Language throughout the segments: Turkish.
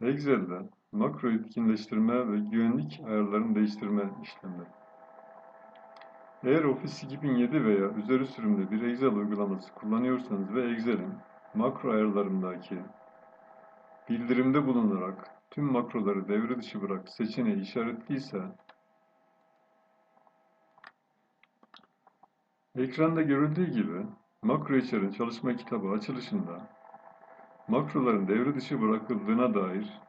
Excel'de makro etkinleştirme ve güvenlik ayarlarını değiştirme işlemleri. Eğer Office 2007 veya üzeri sürümde bir Excel uygulaması kullanıyorsanız ve Excel'in makro ayarlarındaki bildirimde bulunarak tüm makroları devre dışı bırak seçeneği işaretliyse ekranda görüldüğü gibi makro içeren çalışma kitabı açılışında makroların devre dışı bırakıldığına dair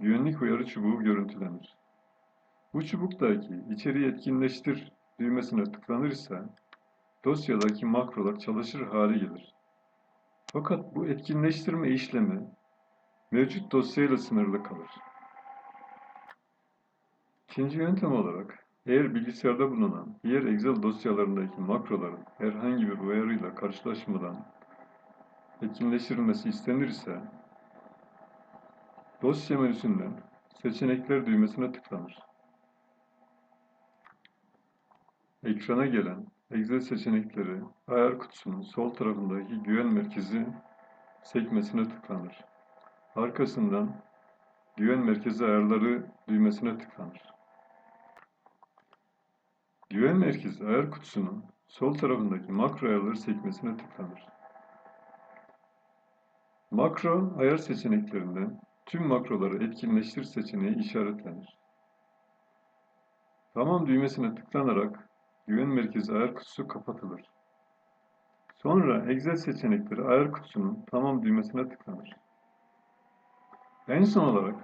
güvenlik uyarı çubuğu görüntülenir. Bu çubuktaki içeriği etkinleştir düğmesine tıklanırsa dosyadaki makrolar çalışır hale gelir. Fakat bu etkinleştirme işlemi mevcut dosyayla sınırlı kalır. İkinci yöntem olarak eğer bilgisayarda bulunan diğer Excel dosyalarındaki makroların herhangi bir uyarıyla karşılaşmadan etkinleştirilmesi istenirse dosya menüsünden seçenekler düğmesine tıklanır. Ekrana gelen Excel seçenekleri ayar kutusunun sol tarafındaki güven merkezi sekmesine tıklanır. Arkasından güven merkezi ayarları düğmesine tıklanır. Güven merkezi ayar kutusunun sol tarafındaki makro ayarları sekmesine tıklanır. Makro ayar seçeneklerinden tüm makroları etkinleştir seçeneği işaretlenir. Tamam düğmesine tıklanarak güven merkezi ayar kutusu kapatılır. Sonra Excel seçenekleri ayar kutusunun tamam düğmesine tıklanır. En son olarak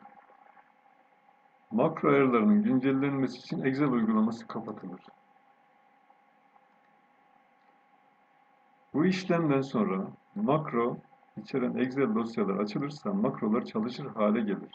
makro ayarlarının güncellenmesi için Excel uygulaması kapatılır. Bu işlemden sonra makro içeren Excel dosyalar açılırsa makrolar çalışır hale gelir.